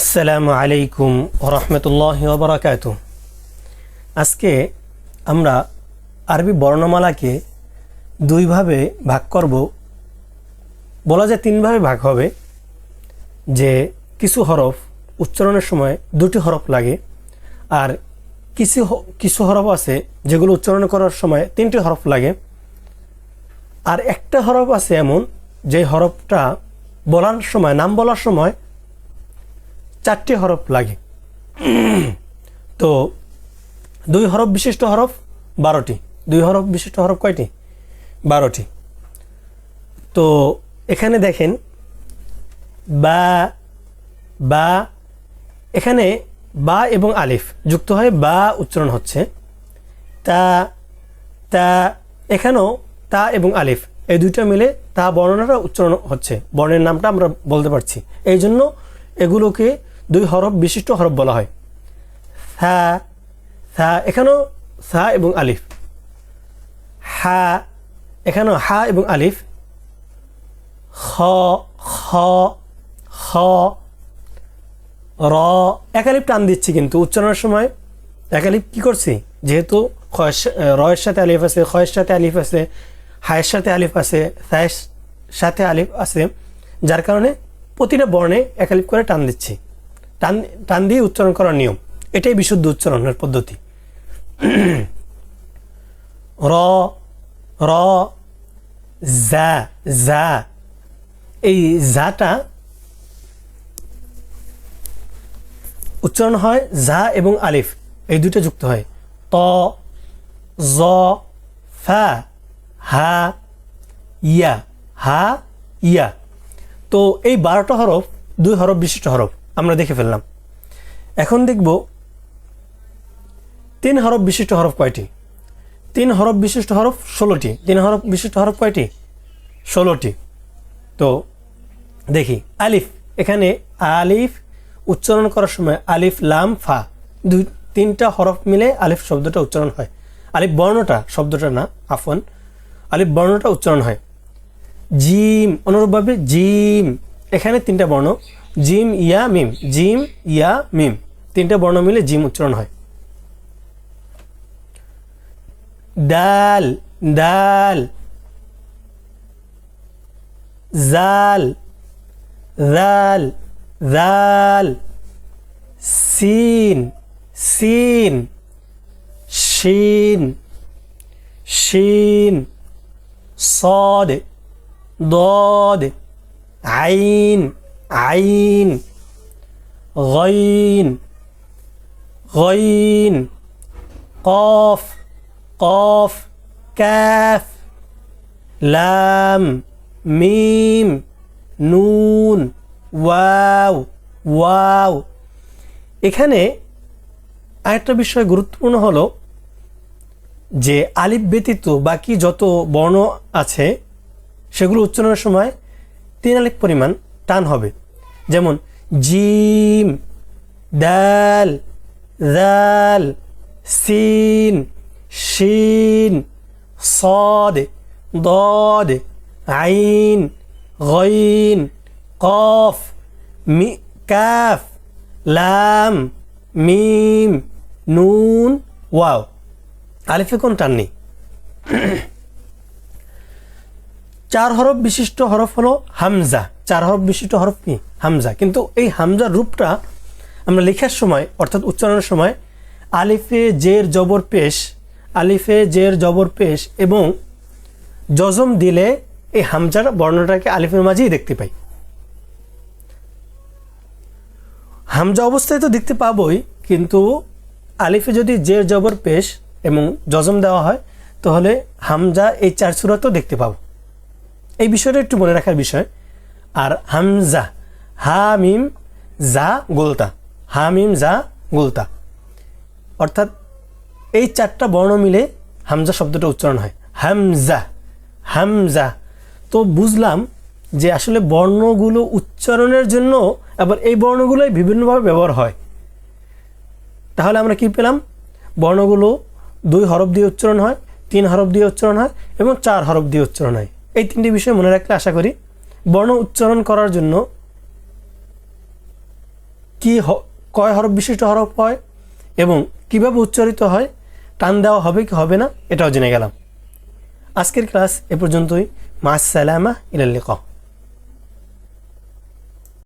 আসসালামু আলাইকুম রহমতুল্লাহ বারাকাতু আজকে আমরা আরবি বর্ণমালাকে দুইভাবে ভাগ করব। বলা যায় তিনভাবে ভাগ হবে, যে কিছু হরফ উচ্চারণের সময় দুটি হরফ লাগে, আর কিছু কিছু হরফ আছে যেগুলো উচ্চারণ করার সময় তিনটি হরফ লাগে। আর একটা হরফ আছে এমন যে হরফটা বলার সময়, নাম বলার সময় চারটি হরফ লাগে। তো দুই হরফ বিশিষ্ট হরফ বারোটি। দুই হরফ বিশিষ্ট হরফ কয়টি? বারোটি। তো এখানে দেখেন, বা বা, এখানে বা এবং আলিফ যুক্ত হয়ে বা উচ্চারণ হচ্ছে। তা তা, এখানেও তা এবং আলিফ এই দুইটা মিলে তা বর্ণনাটা উচ্চারণ হচ্ছে। বর্ণের নামটা আমরা বলতে পারছি। এই জন্য এগুলোকে দুই হরফ বিশিষ্ট হরফ বলা হয়। থা থা এখানেও থা এবং আলিফ। হা, এখানেও হা এবং আলিফ। খ খ খ, র। একালিপ টান দিচ্ছি কিন্তু উচ্চারণের সময়। একালিপ কি করছি? যেহেতু সা- রয়ের সাথে আলিফ আছে, খয়ের সাথে আলিফ আছে, হায়ের সাথে আলিফ আছে, সায়ের সাথে আলিফ আছে। যার কারণে প্রতিটা বর্ণে একালিপ করে টান দিচ্ছি। টান টান দিয়ে উচ্চারণ করার নিয়ম। এটাই বিশুদ্ধ উচ্চারণের পদ্ধতি। র র, জা জা। এই জাটা উচ্চারণ হয় জা এবং আলিফ। এই দুটো যুক্ত হয়। ত, জ, ফা, হা, ইয়া। হা, ইয়া। তো এই বারোটা হরফ, দুই হরফ বিশিষ্ট হরফ। আমরা দেখে ফেললাম। এখন দেখব তিন হরফ বিশিষ্ট হরফ কয়টি? তিন হরফ বিশিষ্ট হরফ ষোলোটি। তিন হরফ বিশিষ্ট হরফ কয়টি? ষোলোটি। তো দেখি, আলিফ, এখানে আলিফ উচ্চারণ করার সময় আলিফ, লাম, ফা, দুই, তিনটা হরফ মিলে আলিফ শব্দটা উচ্চারণ হয়। আলিফ বর্ণটা, শব্দটা না আফন আলিফ বর্ণটা উচ্চারণ হয়। জিম, অনুরূপভাবে জিম, এখানে তিনটা বর্ণ জিম ইয়া মিম জিম ইয়া মিম তিনটা বর্ণ মিলে জিম উচ্চারণ হয় দাল দাল জাল জাল জাল সিন সিন শিন শিন صاد ضاد عين আইন, গইন গইন, কফ কফ, ক্যাফ, লাম, মিম, নুন, ওয়াও ওয়াও। এখানে আরেকটা বিষয় গুরুত্বপূর্ণ হলো যে আলিফ ব্যতীত বাকি যত বর্ণ আছে, সেগুলো উচ্চারণের সময় তিন আলিফ পরিমাণ টান হবে। যেমন জিম দাল দাল সিন শিন صاد ضاد عين غين قاف مي كاف লাম মিম নুন ওয়াও আলিফে কোন টান নেই চার হরফ বিশিষ্ট হরফ হলো হামজা। চার হরফ বিশিষ্ট হরফ কি? হামজা। কিন্তু এই হামজার রূপটা আমরা লেখার সময়, অর্থাৎ উচ্চারণের সময়, আলিফে জের জবর পেশ, আলিফে জের জবর পেশ এবং জজম দিলে এই হামজার বর্ণটাকে আলিফের মাঝেই দেখতে পাই। হামজা অবস্থায় তো দেখতে পাবোই, কিন্তু আলিফে যদি জের জবর পেশ এবং জজম দেওয়া হয়, তাহলে হামজা এই চার সুরাতেও দেখতে পাবো। এই বিষয়টা একটু মনে রাখার বিষয়। আর হামজা হা মিম জা, গোলতা। হা মিম জা, গোলতা। অর্থাৎ এই চারটা বর্ণ মিলে হামজা শব্দটা উচ্চারণ হয়। হামজা হামজা। তো বুঝলাম যে আসলে বর্ণগুলো উচ্চারণের জন্য আবার এই বর্ণগুলোই বিভিন্নভাবে ব্যবহার হয়। তাহলে আমরা কি পেলাম? বর্ণগুলো দুই হরফ দিয়ে উচ্চারণ হয়, তিন হরফ দিয়ে উচ্চারণ হয় এবং চার হরফ দিয়ে উচ্চারণ হয়। এই তিনটি বিষয় মনে রাখলে আশা করি বর্ণ উচ্চারণ করার জন্য কি কয় হরফ বিশিষ্ট হরফ হয় এবং কীভাবে উচ্চারিত হয়, টান দেওয়া হবে কি হবে না, এটাও জেনে গেলাম। আজকের ক্লাস এ পর্যন্তই। মা সালামা ইলাল্লিকা